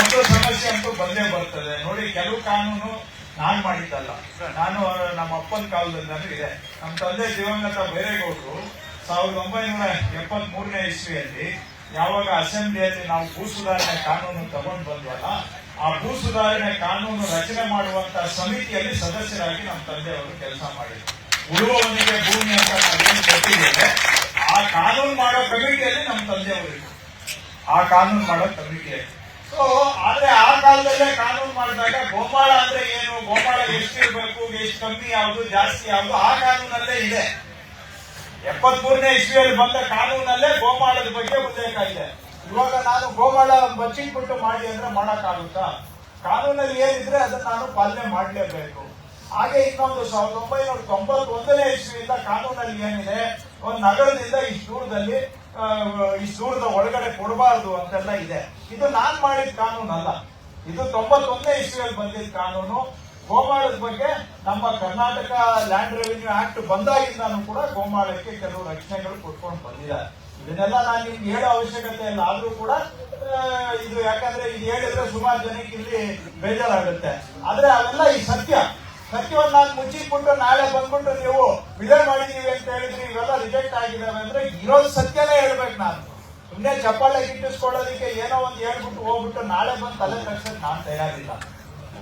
ಒಂದು ಸಮಸ್ಯೆ ಅಂತೂ ಬಂದೇ ಬರ್ತದೆ. ನೋಡಿ, ಕೆಲವು ಕಾನೂನು ನಾನು ಮಾಡಿದ್ದಲ್ಲ. ನಾನು, ನಮ್ಮ ಅಪ್ಪನ ಕಾಲದಿಂದಾನು ಇದೆ. ನಮ್ಮ ತಂದೆ ದಿವಂಗತ ಬೈರೇಗೌಡರು ಸಾವಿರದ ಒಂಬೈನೂರ ಎಪ್ಪತ್ತ್ ಮೂರನೇ ಇಸ್ವಿಯಲ್ಲಿ ಯಾವಾಗ ಅಸೆಂಬ್ಲಿಯಲ್ಲಿ ನಾವು ಭೂ ಸುಧಾರಣೆ ಕಾನೂನು ತಗೊಂಡು ಬಂದ್ವಲ್ಲ, ಆ ಭೂ ಸುಧಾರಣೆ ಕಾನೂನು ರಚನೆ ಮಾಡುವಂತಹ ಸಮಿತಿಯಲ್ಲಿ ಸದಸ್ಯರಾಗಿ ನಮ್ಮ ತಂದೆಯವರು ಕೆಲಸ ಮಾಡಿದ್ರು. ಉಳುವವನಿಗೆ ಭೂಮಿ ಅಂತ ನಾವೇನು ಗೊತ್ತಿದೆ ಆ ಕಾನೂನು ಮಾಡೋ ಕಮಿಟಿಯಲ್ಲಿ ನಮ್ಮ ತಂದೆಯವರು. ಆ ಕಾನೂನು ಮಾಡೋ ಕಮಿಟಿಯಲ್ಲಿ. ಸೊ ಆದ್ರೆ ಆ ಕಾಲದಲ್ಲೇ ಕಾನೂನು ಮಾಡಿದಾಗ ಗೋಮಾಳ ಅಂದ್ರೆ ಏನು? ಗೋಮಾಳ ಇರಬೇಕು? ಎಷ್ಟು ಕಮ್ಮಿ ಯಾವುದು? ಜಾಸ್ತಿ ಯಾವುದು? ಆ ಕಾನೂನಲ್ಲೇ ಇದೆ. ಎಪ್ಪತ್ಮೂರನೇ ಇಸ್ವಿಯಲ್ಲಿ ಬಂದ ಕಾನೂನಲ್ಲೇ ಗೋಮಾಳದ ಬಗ್ಗೆ ಉಲ್ಲೇಖ ಇದೆ. ಇವಾಗ ನಾನು ಗೋಮಾಳ ಬಚ್ಚಿಟ್ಬಿಟ್ಟು ಮಾಡಿ ಅಂದ್ರೆ ಮಾಡಕ್ಕಾಗುತ್ತಾ? ಕಾನೂನಲ್ಲಿ ಏನಿದ್ರೆ ಅದನ್ನ ನಾನು ಪಾಲನೆ ಮಾಡಲೇಬೇಕು. ಹಾಗೆ ಇನ್ನೊಂದು ಸಾವಿರದ ಒಂಬೈನೂರ ತೊಂಬತ್ತೊಂದನೇ ಇಸ್ವಿಯಿಂದ ಕಾನೂನಲ್ಲಿ ಏನಿದೆ? ಒಂದು ನಗರದಿಂದ ಇಷ್ಟು ದೂರದಲ್ಲಿ ಆ, ಸೂರ್ಯದ ಒಳಗಡೆ ಕೊಡಬಾರದು ಅಂತೆಲ್ಲ ಇದೆ. ಇದು ನಾನ್ ಮಾಡಿದ ಕಾನೂನು ಅಲ್ಲ ಇದು ತೊಂಬತ್ತೊಂದನೇ ಇಸ್ವಿಯಲ್ಲಿ ಬಂದಿದ್ದ ಕಾನೂನು. ಗೋಮಾಳದ ಬಗ್ಗೆ ನಮ್ಮ ಕರ್ನಾಟಕ ಲ್ಯಾಂಡ್ ರೆವಿನ್ಯೂ ಆಕ್ಟ್ ಬಂದಾಗಿಂದಾನು ಕೂಡ ಗೋಮಾಳಕ್ಕೆ ಕೆಲವು ರಕ್ಷಣೆಗಳು ಕೊಟ್ಕೊಂಡು ಬಂದಿದ್ದಾರೆ. ಇದನ್ನೆಲ್ಲ ನಾನು ನಿಮ್ಗೆ ಹೇಳೋ ಅವಶ್ಯಕತೆ ಇಲ್ಲ. ಆದ್ರೂ ಕೂಡ ಇದು ಯಾಕಂದ್ರೆ ಇದು ಹೇಳಿದ್ರೆ ಸುಮಾರು ಜನಕ್ಕೆ ಇಲ್ಲಿ ಬೇಜಾರಾಗುತ್ತೆ. ಆದ್ರೆ ಅವೆಲ್ಲ ಈ ಸತ್ಯ. ಸತ್ಯವನ್ನ ನಾನು ಮುಚ್ಚಿಟ್ಬಿಟ್ಟು ನಾಳೆ ಬಂದ್ಬಿಟ್ಟು ನೀವು ವಿಲೇ ಮಾಡಿದೀವಿ ಅಂತ ಹೇಳಿದ್ರೆ ಇವೆಲ್ಲ ರಿಜೆಕ್ಟ್ ಆಗಿದ್ದಾವೆ ಅಂದ್ರೆ ಇರೋದು ಸತ್ಯನೇ ಹೇಳ್ಬೇಕು ನಾನು ಸುಮ್ಮನೆ ಚಪ್ಪಾಳೆ ಗಿಟ್ಟಿಸ್ಕೊಳ್ಳೋದಕ್ಕೆ ಏನೋ ಒಂದು ಹೇಳ್ಬಿಟ್ಟು ಹೋಗ್ಬಿಟ್ಟು ನಾಳೆ ಬಂದು ತಲೆ ಕಟ್ಸಕ್ ನಾನು ತಯಾರಿಲ್ಲ.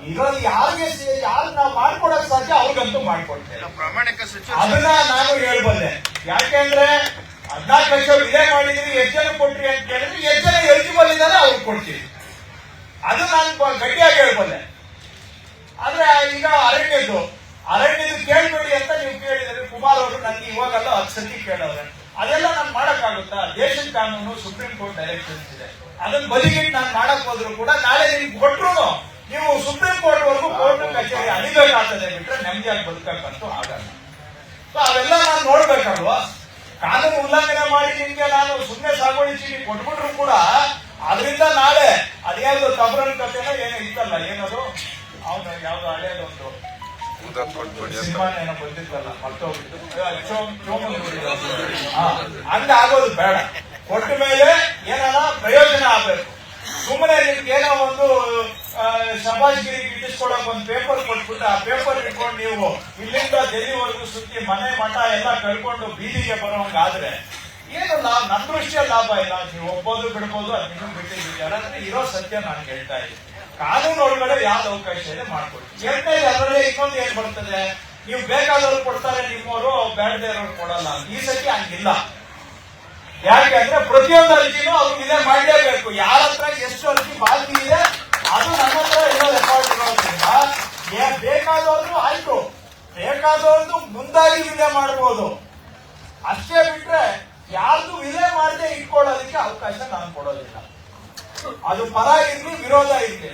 ಇರೋದು ಯಾರಿಗೆ ಯಾರು ನಾವು ಮಾಡ್ಕೊಡಕ್ ಸಾಧ್ಯ ಅವ್ರಿಗಂತೂ ಮಾಡ್ಕೊಡ್ತೇವೆ ಸಚಿವ ಅದನ್ನ ನಾನು ಹೇಳ್ಬಲ್ಲೆ. ಯಾಕೆಂದ್ರೆ ಹದಿನಾಲ್ಕು ಲಕ್ಷ ಇದೇ ಮಾಡಿದ್ರಿ ಎಷ್ಟು ಜನ ಕೊಟ್ರಿ ಅಂತ ಕೇಳಿದ್ರೆ ಎಷ್ಟು ಜನ ಎಲಿಜಿಬಲ್ ಇದ್ದಾರೆ ಅವ್ರಿಗೆ ಕೊಡ್ತೀವಿ ಅದು ನಾನು ಗಟ್ಟಿಯಾಗಿ ಹೇಳ್ಬಲ್ಲೆ. ಆದ್ರೆ ಈಗ ಅರಣ್ಯದ್ದು. ಅರಣ್ಯದ್ದು ಕೇಳ್ಬೇಡಿ ಅಂತ ನೀವು ಕೇಳಿದ್ರೆ. ಕುಮಾರ್ ಅವರು ನನಗೆ ಇವಾಗಲ್ಲ ಹತ್ತು ಸತಿ ಕೇಳವ್ರೆ ಅದೆಲ್ಲ ನಾನು ಮಾಡೋಕ್ಕಾಗುತ್ತಾ? ದೇಶದ ಕಾನೂನು ಸುಪ್ರೀಂ ಕೋರ್ಟ್ ಡೈರೆಕ್ಷನ್ಸ್ ಇದೆ. ಅದನ್ನ ಬದಿಗಿಟ್ಟು ನಾನು ಮಾಡಕ್ ಹೋದ್ರು ಕೂಡ ನಾಳೆ ನಿಮ್ಗೆ ಕೊಟ್ಟರು ನೀವು ಸುಪ್ರೀಂ ಕೋರ್ಟ್ ವರೆಗೂ ಕೋರ್ಟ್ ಕಚೇರಿ ಅಡಿಬೇಕಾಗ್ತದೆ ಬಿಟ್ರೆ ನೆಮ್ಮದಿಯಾಗಿ ಬದುಕಕ್ಕಂತೂ ಆಗಲ್ಲ. ಸೊ ಅವೆಲ್ಲ ನಾನು ನೋಡ್ಬೇಕಲ್ವಾ? ಕಾನೂನು ಉಲ್ಲಂಘನೆ ಮಾಡಿ ನಿಮ್ಗೆ ನಾನು ಸುಮ್ಮನೆ ಸಾಗುವಳಿ ಚೀಟಿ ಕೊಟ್ಬಿಟ್ರು ಕೂಡ ಅದರಿಂದ ನಾಳೆ ಅದ್ಯಾವ್ದು ತಬರನ್ ಕಥೆನ ಏನೋ ಇತ್ತಲ್ಲ, ಏನದು? ಅವನು ಯಾವ್ದು ಹಳೇದೊಂದು. ಹಂಗ ಆಗೋದು ಬೇಡ. ಕೊಟ್ಟ ಮೇಲೆ ಏನಾರ ಪ್ರಯೋಜನ ಆಗ್ಬೇಕು. ಸುಮ್ಮನೆ ನಿಮ್ಗೆ ಏನೋ ಒಂದು ಶಬಾಷ್ಗಿರಿ ಇಟ್ಟಿಸ್ಕೊಳಕ್ ಒಂದು ಪೇಪರ್ ಕೊಟ್ಬಿಟ್ಟು ಆ ಪೇಪರ್ ಇಟ್ಕೊಂಡು ನೀವು ಇಲ್ಲಿಂದ ಡೆಲ್ಲಿವರೆಗೂ ಸುತ್ತಿ ಮನೆ ಮಠ ಎಲ್ಲ ಕಳ್ಕೊಂಡು ಬೀದಿಗೆ ಬರೋಂಗಾದ್ರೆ ಏನು ಲಾಭ? ನನ್ನ ದೃಷ್ಟಿಯ ಲಾಭ ಇಲ್ಲ. ನೀವು ಒಪ್ಪೋದು ಬಿಡ್ಬೋದು ಅದು ನಿಮ್ಗೆ ಬಿಟ್ಟಿದ್ದೀವಿ. ಅಂದ್ರೆ ಇರೋ ಸತ್ಯ ನಾನು ಹೇಳ್ತಾ ಇದ್ದೀನಿ. ಕಾನೂನು ಒಳಗಡೆ ಯಾವ್ದು ಅವಕಾಶ ಇದೆ ಮಾಡ್ಕೊಳ್ಳಿ ಎರಡನೇ ಅದರಲ್ಲಿ ಇನ್ನೊಂದು ಏನ್ ಬರ್ತದೆ? ನೀವು ಬೇಕಾದವ್ರು ಕೊಡ್ತಾರೆ ನಿಮ್ಮವರು ಬೇಡದೇ ಇರೋರು ಕೊಡಲ್ಲ. ಈ ಸತಿ ಹಂಗಿಲ್ಲ. ಯಾಕೆ ಅಂದ್ರೆ ಪ್ರತಿಯೊಂದು ಅರ್ಜಿನೂ ಅವ್ರು ಇದೇ ಮಾಡಲೇಬೇಕು. ಯಾರ ಹತ್ರ ಎಷ್ಟು ಅರ್ಜಿ ಬಾಕಿ ಇದೆ, ಅದು ನನ್ನ ಹತ್ರ ಇರೋ ರೆಕಾರ್ಡ್ ಇರೋದ್ರಿಂದ ಬೇಕಾದವ್ರು ಆಯ್ತು. ಬೇಕಾದವ್ರದ್ದು ಮುಂದಾಗಿ ವಿಲೆ ಮಾಡಬಹುದು ಅಷ್ಟೇ ಬಿಟ್ರೆ ಯಾರ್ದು ವಿಲೇ ಮಾಡದೆ ಇಟ್ಕೊಳ್ಳೋದಕ್ಕೆ ಅವಕಾಶ ನಾನು ಕೊಡೋದಿಲ್ಲ. ಅದು ಪರ ಇರ್ಲಿ ವಿರೋಧ ಇರ್ಲಿ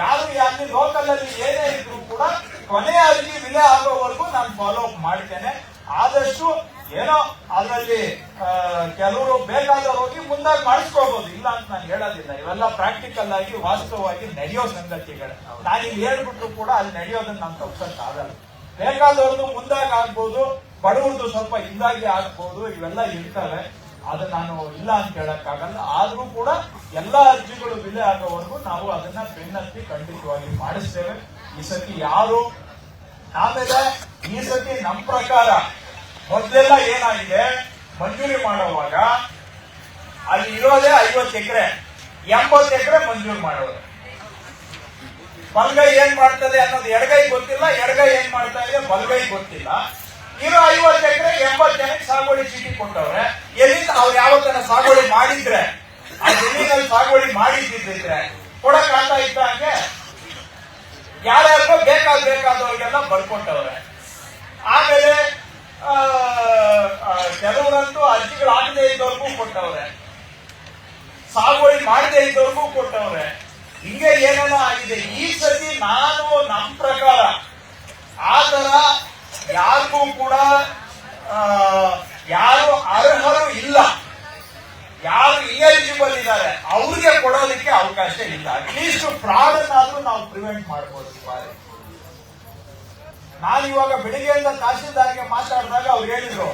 ಯಾರು ಯಾರು ಲೋಕಲ್ ಅಲ್ಲಿ ಏನೇ ಇದ್ರು ಕೂಡ ಕೊನೆಯ ಅರ್ಜಿ ವಿಲೆ ಆಗೋವರೆಗೂ ನಾನು ಫಾಲೋ ಅಪ್ ಮಾಡ್ತೇನೆ. ಆದಷ್ಟು ಏನೋ ಅದರಲ್ಲಿ ಕೆಲವರು ಬೇಕಾದ ಹೋಗಿ ಮುಂದಾಗಿ ಮಾಡಿಸ್ಕೋಬಹುದು ಇಲ್ಲ ಅಂತ ನಾನು ಹೇಳೋದಿಲ್ಲ. ಇವೆಲ್ಲ ಪ್ರಾಕ್ಟಿಕಲ್ ಆಗಿ, ವಾಸ್ತವವಾಗಿ ನಡೆಯೋ ಸಂಗತಿಗಳು. ನಾನು ಇಲ್ಲಿ ಹೇಳ್ಬಿಟ್ರು ಕೂಡ ಅಲ್ಲಿ ನಡೆಯೋದನ್ನ ನಾನು ತಪ್ಸಕ್ ಆಗಲ್ಲ. ಬೇಕಾದವ್ರದ್ದು ಮುಂದಾಗಿ ಆಗ್ಬೋದು ಬಡವ್ರದ್ದು ಸ್ವಲ್ಪ ಹಿಂದಾಗಿ ಆಗ್ಬೋದು, ಇವೆಲ್ಲ ಇರ್ತವೆ. ಅದು ನಾನು ಇಲ್ಲ ಅಂತ ಹೇಳಕ್ಕಾಗಲ್ಲ. ಆದ್ರೂ ಕೂಡ ಎಲ್ಲಾ ಅರ್ಜಿಗಳು ವಿಲೆ ಆಗೋವರೆಗೂ ನಾವು ಅದನ್ನ ಬೆನ್ನತ್ತಿ ಖಂಡಿತವಾಗಿ ಮಾಡಿಸ್ತೇವೆ. ಈ ಸತಿ ಯಾರು ಆಮೇಲೆ ಈ ಸತಿ ನಮ್ಮ ಪ್ರಕಾರ ಮೊದಲೆಲ್ಲ ಏನಾಗಿದೆ? ಮಂಜೂರಿ ಮಾಡುವಾಗ ಅಲ್ಲಿ ಇರೋದೇ ಐವತ್ತು ಎಕರೆ, ಎಂಬತ್ತು ಎಕರೆ ಮಂಜೂರು ಮಾಡೋದು ಬಲಗೈ ಏನ್ ಮಾಡ್ತದೆ ಅನ್ನೋದು ಎಡಗೈ ಗೊತ್ತಿಲ್ಲ, ಎಡಗೈ ಏನ್ ಮಾಡ್ತಾ ಇದೆ? ಬಲಗೈ ಗೊತ್ತಿಲ್ಲ. ಇರೋ ಐವತ್ತು ಎಕರೆ ಎಂಬತ್ತು ಜನಕ್ಕೆ ಸಾಗುವಳಿ ಚೀಟಿ ಕೊಟ್ಟವ್ರೆ. ಎಲ್ಲಿಂದ ಅವ್ರು ಯಾವತ್ತನ ಸಾಗುವಳಿ ಮಾಡಿದ್ರೆ ಆ ಜಮೀನಲ್ಲಿ ಸಾಗುವಳಿ ಮಾಡಿದ್ದಿದ್ರೆ ಕೊಡಕ್ ಆಗ್ತಾ ಇದ್ದ ಹಂಗೆ? ಯಾರ್ಯಾರು ಬೇಕಾದ ಬೇಕಾದವ್ರಿಗೆಲ್ಲ ಬರ್ಕೊಂಡವ್ರೆ ಆಮೇಲೆ ಕೆಲವರಂತೂ ಅರ್ಜಿಗಳು ಆಗದೆ ಇದ್ದವ್ರಿಗೂ ಕೊಟ್ಟವ್ರೆ. ಸಾಗುವಳಿ ಮಾಡದೆ ಇದ್ದವ್ರಿಗೂ ಕೊಟ್ಟವ್ರೆ. ಹಿಂಗೆ ಏನೇನೋ ಆಗಿದೆ. ಈ ಸತಿ ನಾನು ನಮ್ಮ ಪ್ರಕಾರ ಆ ತರ ಯಾರಿಗೂ ಕೂಡ ಅರ್ಹರು ಇಲ್ಲ. ಯಾರು ಇಎಲಿಜಿಬಲ್ ಇದ್ದಾರೆ ಅವ್ರಿಗೆ ಕೊಡೋದಕ್ಕೆ ಅವಕಾಶ ಇಲ್ಲ. ಅಟ್ಲೀಸ್ಟ್ ಫ್ರಾಡ್ ಅನ್ನಾದ್ರೂ ನಾವು ಪ್ರಿವೆಂಟ್ ಮಾಡ್ಬೋದು ನಾನು ಇವಾಗ ಬೆಳಿಗ್ಗೆಯಿಂದ ತಹಸೀಲ್ದಾರ್ಗೆ ಮಾತಾಡಿದಾಗ ಅವ್ರು ಹೇಳಿದ್ರು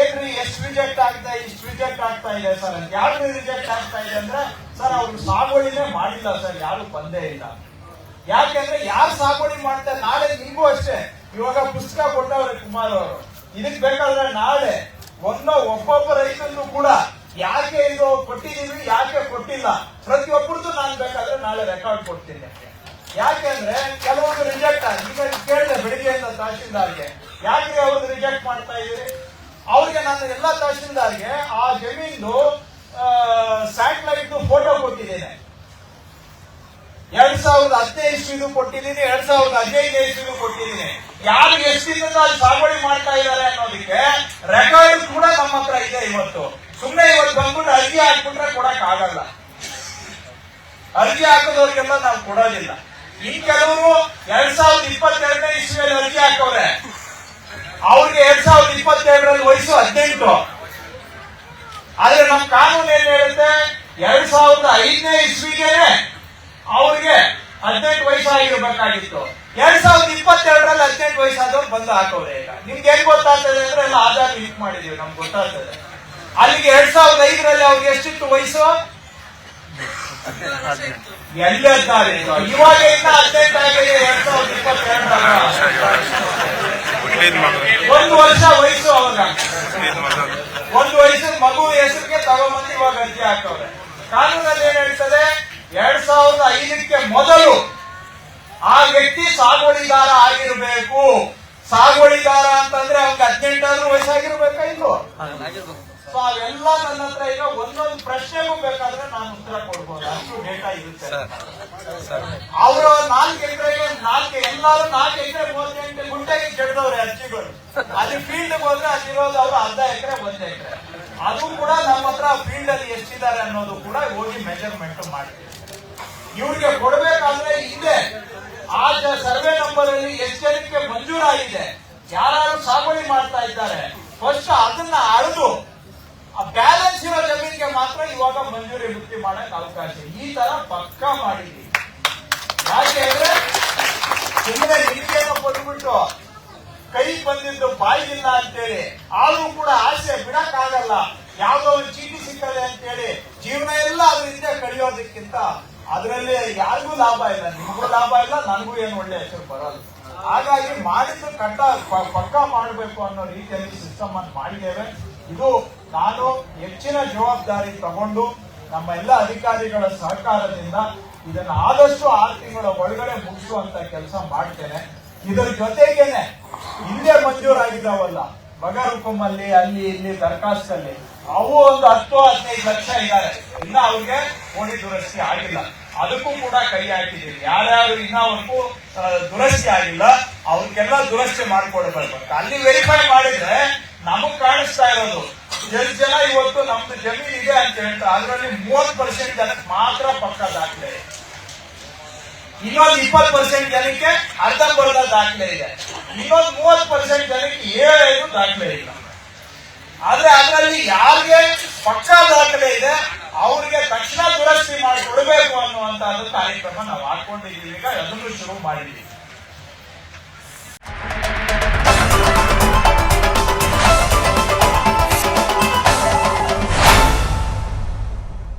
ಏನ್ರಿ, ಎಷ್ಟು ರಿಜೆಕ್ಟ್ ಆಗ್ತಾ, ಇಷ್ಟು ರಿಜೆಕ್ಟ್ ಆಗ್ತಾ ಇದೆ ಸರ್ ಅಂತ. ಯಾರು ರಿಜೆಕ್ಟ್ ಆಗ್ತಾ ಇದೆ ಅಂದ್ರೆ, ಸರ್, ಅವ್ರು ಸಾಗುವಳಿನೇ ಮಾಡಿಲ್ಲ ಸರ್, ಯಾರು ಬಂದೇ ಇಲ್ಲ. ಯಾಕೆಂದ್ರೆ ಯಾರು ಸಾಗುವಳಿ ಮಾಡ್ತಾರೆ, ನಾಳೆ ನಿಮಗೂ ಅಷ್ಟೇ. ಇವಾಗ ಪುಸ್ತಕ ಕೊಟ್ಟವ್ರೆ ಕುಮಾರ್ ಅವರು. ಇದಕ್ ಬೇಕಾದ್ರೆ ನಾಳೆ ಒಂದೋ ಒಬ್ಬೊಬ್ಬ ರೈತನೂ ಕೂಡ ಯಾಕೆ ಇದು ಕೊಟ್ಟಿದ್ದೀವಿ ಯಾಕೆ ಕೊಟ್ಟಿಲ್ಲ, ಪ್ರತಿಯೊಬ್ಬರದ್ದು ನಾನು ಬೇಕಾದ್ರೆ ನಾಳೆ ರೆಕಾರ್ಡ್ ಕೊಡ್ತೀನಿ. ಯಾಕೆ ಯಾಕೆಂದ್ರೆ ಕೆಲವೊಂದು ರಿಜೆಕ್ಟ್ ಈಗ ಕೇಳಿದೆ ಬೆಳಿಗ್ಗೆಯಿಂದ ತಹಶೀಲ್ದಾರ್ಗೆ ಯಾಕೆ ಅವ್ರದ್ದು ರಿಜೆಕ್ಟ್ ಮಾಡ್ತಾ ಇದ್ದೀರಿ? ಅವ್ರಿಗೆ ನಾನು ಎಲ್ಲ ತಹಶೀಲ್ದಾರ್ಗೆ ಆ ಜಮೀನು ಸ್ಯಾಟಲೈಟ್ ಫೋಟೋ ಕೊಟ್ಟಿದ್ದೇನೆ. ಎರಡ್ ಸಾವಿರದ ಹದಿನೈದು ಕೊಟ್ಟಿದ್ದೀನಿ, ಎರಡ್ ಸಾವಿರದ ಹದಿನೈದು ಕೊಟ್ಟಿದ್ದೀನಿ. ಯಾರು ಎಷ್ಟಿಂದ ಸಾಗುವಳಿ ಮಾಡ್ತಾ ಇದ್ದಾರೆ ಅನ್ನೋದಕ್ಕೆ ರೆಕಾರ್ಡ್ ಕೂಡ ನಮ್ಮ ಹತ್ರ ಇದೆ ಇವತ್ತು. ಸುಮ್ಮನೆ ಇವತ್ತು ಬಂದ್ಬಿಟ್ಟು ಅರ್ಜಿ ಹಾಕ್ಬಿಟ್ರೆ ಕೊಡಕ್ ಆಗಲ್ಲ. ಅರ್ಜಿ ಹಾಕೋದವ್ರಿಗೆಲ್ಲ ನಾವು ಕೊಡೋದಿಲ್ಲ. ಇನ್ ಕೆಲವರು ಎರಡ್ ಸಾವಿರದ ಇಪ್ಪತ್ತೆರಡನೇ ಇಸ್ವಿಯಲ್ಲಿ ಅರ್ಜಿ ಹಾಕವ್ರೆ. ಅವ್ರಿಗೆ ಎರಡ್ ಸಾವಿರದ ಇಪ್ಪತ್ತೆರಡರಲ್ಲಿ ವಯಸ್ಸು ಹದಿನೆಂಟು. ಆದ್ರೆ ನಮ್ಮ ಕಾನೂನು ಏನ್ ಹೇಳುತ್ತೆ? ಎರಡ್ ಸಾವಿರದ ಐದನೇ ಇಸ್ವಿಗೆ ಅವ್ರಿಗೆ ಹದಿನೆಂಟು ವಯಸ್ಸಾಗಿರ್ಬೇಕಾಗಿತ್ತು. ಎರಡ್ ಸಾವಿರದ ಇಪ್ಪತ್ತೆರಡರಲ್ಲಿ ಹದಿನೆಂಟು ವಯಸ್ಸಾದವ್ರು ಬಂದು ಹಾಕೋರೆ ಈಗ. ನಿಮ್ಗೆ ಹೆಂಗ್ ಗೊತ್ತಾಗ್ತದೆ ಅಂದ್ರೆ ಎಲ್ಲ ಆಧಾರ್ ಲಿಂಕ್ ಮಾಡಿದೀವಿ, ನಮ್ಗೆ ಗೊತ್ತಾಗ್ತದೆ. ಅಲ್ಲಿಗೆ ಎರಡ್ ಸಾವಿರದ ಐದರಲ್ಲಿ ಅವ್ರಿಗೆ ಎಷ್ಟಿತ್ತು ವಯಸ್ಸು? ಎಲ್ಲಿದ್ದಾರೆ ಇವಾಗ ಇನ್ನ ಹದಿನೆಂಟು ಆಗಿದೆ, ಎರಡ್ ಸಾವಿರದ ಇಪ್ಪತ್ತೆರಡರಾಗ ಹುಟ್ಲಿದ್ ಒಂದು ವರ್ಷ ವಯಸ್ಸು ಅವಾಗ. ಒಂದು ವಯಸ್ಸಿನ ಮಗು ಹೆಸರಿಗೆ ತಗೊಂಬಂದು ಇವಾಗ ಅರ್ಜಿ ಹಾಕವ್ರೆ ಕಾನೂನಲ್ಲಿ ಏನ್ ಹೇಳ್ತದೆ? ಎರಡ್ ಸಾವಿರದ ಐದಕ್ಕೆ ಮೊದಲು ವ್ಯಕ್ತಿ ಸಾಗುವಳಿದಾರ ಆಗಿರಬೇಕು. ಸಾಗುವಳಿದಾರ ಅಂತಂದ್ರೆ ಅವ್ನಿಗೆ ಹದಿನೆಂಟಾದ್ರೂ ವಯಸ್ಸಾಗಿರ್ಬೇಕಾ ಇಲ್ವೋ ಸೊ ಅವೆಲ್ಲ ನನ್ನ ಹತ್ರ ಈಗ ಒಂದೊಂದು ಪ್ರಶ್ನೆಗೂ ಬೇಕಾದ್ರೆ ನಾನು ಉತ್ತರ ಕೊಡ್ಬೋದು. ಅಷ್ಟು ಡೇಟಾ ಇರುತ್ತೆ. ಅವರು ನಾಲ್ಕು ಎಕರೆಗೆ ನಾಲ್ಕು ಎಲ್ಲಾರು ನಾಲ್ಕು ಎಕರೆ ಮೂವತ್ತೆಂಟು ಗುಂಟೆಗೆ ಕೆಡ್ದವ್ರೆ ಅರ್ಜಿಗಳು ಅಲ್ಲಿ ಫೀಲ್ಡ್ ಹೋದ್ರೆ ಅಲ್ಲಿರೋದು ಅವರು ಅರ್ಧ ಎಕರೆ ಒಂದ್ ಎಕರೆ. ಅದು ಕೂಡ ನಮ್ಮ ಹತ್ರ ಫೀಲ್ಡ್ ಅಲ್ಲಿ ಎಷ್ಟಿದ್ದಾರೆ ಅನ್ನೋದು ಕೂಡ ಹೋಗಿ ಮೆಜರ್ಮೆಂಟ್ ಮಾಡ್ತೀವಿ. ಇವ್ರಿಗೆ ಕೊಡ್ಬೇಕಾದ್ರೆ ಇದೆ. ಆ ಸರ್ವೆ ನಂಬರ್ ಅಲ್ಲಿ ಜನಕ್ಕೆ ಮಂಜೂರಾಗಿದೆ? ಯಾರು ಸಾಗುವಳಿ ಮಾಡ್ತಾ ಇದ್ದಾರೆ. ಫಸ್ಟ್ ಅದನ್ನ ಅಳೆದು ಬ್ಯಾಲೆನ್ಸ್ ಇರೋ ಜಮೀನಿಗೆ ಮಾತ್ರ ಇವಾಗ ಮಂಜೂರಿ ಮುಕ್ತಿ ಮಾಡಕ್ ಅವಕಾಶ. ಈ ತರ ಪಕ್ಕ ಮಾಡಿದ್ವಿ ಯಾಕೆ ಅಂದ್ರೆ ಸುಮ್ಮನೆ ನಿಮ್ಗೇನೋ ಬಂದ್ಬಿಟ್ಟು ಕೈ ಬಂದಿದ್ದು ಬಾಯಿಲ್ಲ ಅಂತೇಳಿ ಆದ್ರೂ ಕೂಡ ಆಸೆ ಬಿಡಕ್ಕಾಗಲ್ಲ. ಯಾವ್ದೋ ಒಂದು ಚೀಟಿ ಸಿಕ್ಕದೆ ಅಂತೇಳಿ ಜೀವನ ಎಲ್ಲ ಅದರಿಂದ ಕಳಿಯೋದಕ್ಕಿಂತ ಅದರಲ್ಲಿ ಯಾರಿಗೂ ಲಾಭ ಇಲ್ಲ, ನಿಮಗೂ ಲಾಭ ಇಲ್ಲ, ನನಗೂ ಏನು ಒಳ್ಳೆ ಹೆಸರು ಬರಲ್ಲ. ಹಾಗಾಗಿ ಮಾಡಿದ್ದು ಕಟ್ಟ ಪಕ್ಕ ಮಾಡಬೇಕು ಅನ್ನೋ ರೀತಿಯಲ್ಲಿ ಸಿಸ್ಟಮ್ ಅನ್ನು ಮಾಡಿದ್ದೇವೆ. ಇದು ನಾನು ಹೆಚ್ಚಿನ ಜವಾಬ್ದಾರಿ ತಗೊಂಡು ನಮ್ಮ ಎಲ್ಲ ಅಧಿಕಾರಿಗಳ ಸಹಕಾರದಿಂದ ಇದನ್ನ ಆದಷ್ಟು ಆರು ತಿಂಗಳ ಒಳಗಡೆ ಮುಗಿಸುವಂತ ಕೆಲಸ ಮಾಡ್ತೇನೆ. ಇದರ ಜೊತೆಗೇನೆ ಹಿಂದೆ ಮಂಜೂರಾಗಿದ್ದಾವಲ್ಲ ಬಗರುಕುಮ್ಮಲ್ಲಿ ಅಲ್ಲಿ, ಇಲ್ಲಿ ದರ್ಖಾಸ್ತಲ್ಲಿ ಅವು ಒಂದು ಹತ್ತು ಹದಿನೈದು ಲಕ್ಷ ಇದ್ದಾರೆ. ಇನ್ನ ಅವ್ರಿಗೆ ಕೋಡಿ ದುರಸ್ತಿ ಆಗಿಲ್ಲ. ಅದಕ್ಕೂ ಕೂಡ ಕೈ ಹಾಕಿದ್ದೀವಿ. ಯಾರ್ಯಾರು ಇನ್ನವರೆಗೂ ದುರಸ್ತಿ ಆಗಿಲ್ಲ, ಅವ್ರಿಗೆಲ್ಲ ದುರಸ್ತಿ ಮಾಡಿಕೊಡ್ಬೇಕು ಅಲ್ಲಿ ವೆರಿಫೈ ಮಾಡಿದ್ರೆ ನಮಗ್ ಕಾಣಿಸ್ತಾ ಇರೋದು, ಎಷ್ಟು ಜನ ಇವತ್ತು ನಮ್ದು ಜಮೀನ್ ಇದೆ ಅಂತ ಹೇಳ್ತಾರೆ ಅದರಲ್ಲಿ ಮೂವತ್ ಪರ್ಸೆಂಟ್ ಜನಕ್ಕೆ ಮಾತ್ರ ಪಕ್ಕ ದಾಖಲೆ ಇನ್ನೊಂದು ಇಪ್ಪತ್ತು ಪರ್ಸೆಂಟ್ ಜನಕ್ಕೆ ಅರ್ಧಂಬರ್ಧ ದಾಖಲೆ ಇದೆ. ಇನ್ನೊಂದು ಮೂವತ್ತು ಪರ್ಸೆಂಟ್ ಜನಕ್ಕೆ ಏನು ದಾಖಲೆ ಇಲ್ಲ ಆದ್ರೆ ಅದರಲ್ಲಿ ಯಾರಿಗೆ ಪಕ್ಕಾ ದಾಖಲೆ ಇದೆ, ಅವ್ರಿಗೆ ತಕ್ಷಣ ದುರಸ್ತಿ ಮಾಡಿ ಕೊಡಬೇಕು ಅನ್ನುವಂತ ಕಾರ್ಯಕ್ರಮ ನಾವು ಹಾಕೊಂಡಿದ್ದೀವಿ. ಈಗ ಅದನ್ನು ಶುರು ಮಾಡಿದ್ದೀವಿ.